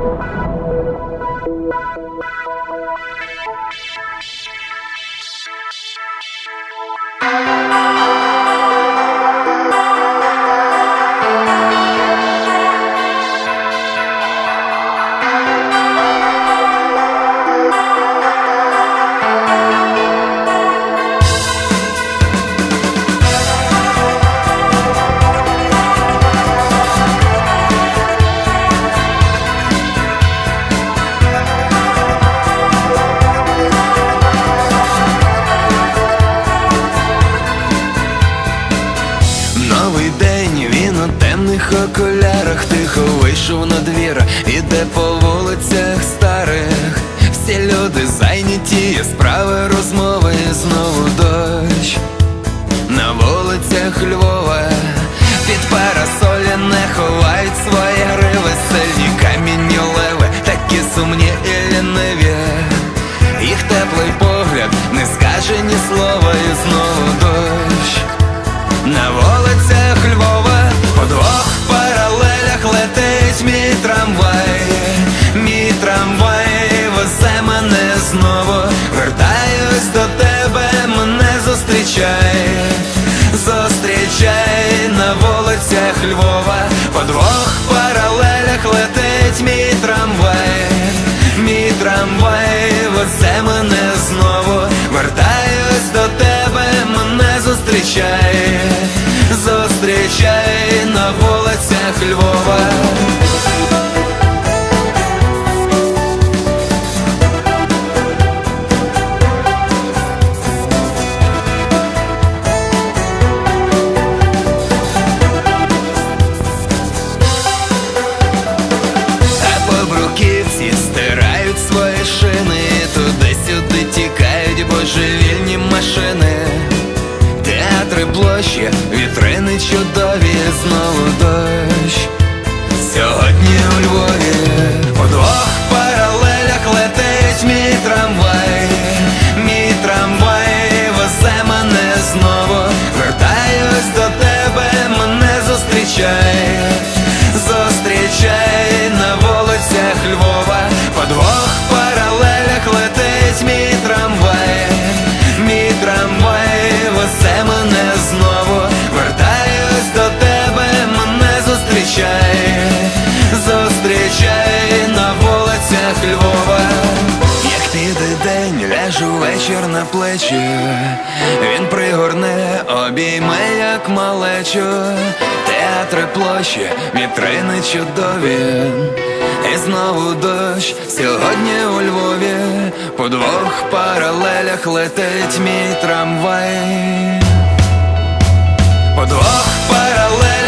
Thank you. Новий день, він у темних окулярах тихо вийшов на двір, іде по вулицях старих. Всі люди зайняті, справи, розмови, знову дощ. На вулицях Львова під парасолі не ховають свої гриви, сильні камінні леви, такі сумні і ліниві. Їх теплий погляд не скаже ні слова, і знову дощ. На везе мене знову, вертаюсь до тебе, мене зустрічай, зустрічай на вулицях Львова. Театри площі, вітрини чудові, знову дощ. ляжу вечір на плечі, він пригорне, обійме, як малечу, театри площі, вітрини чудові, і знову дощ сьогодні у Львові, по двох паралелях летить мій трамвай, по двох паралелях.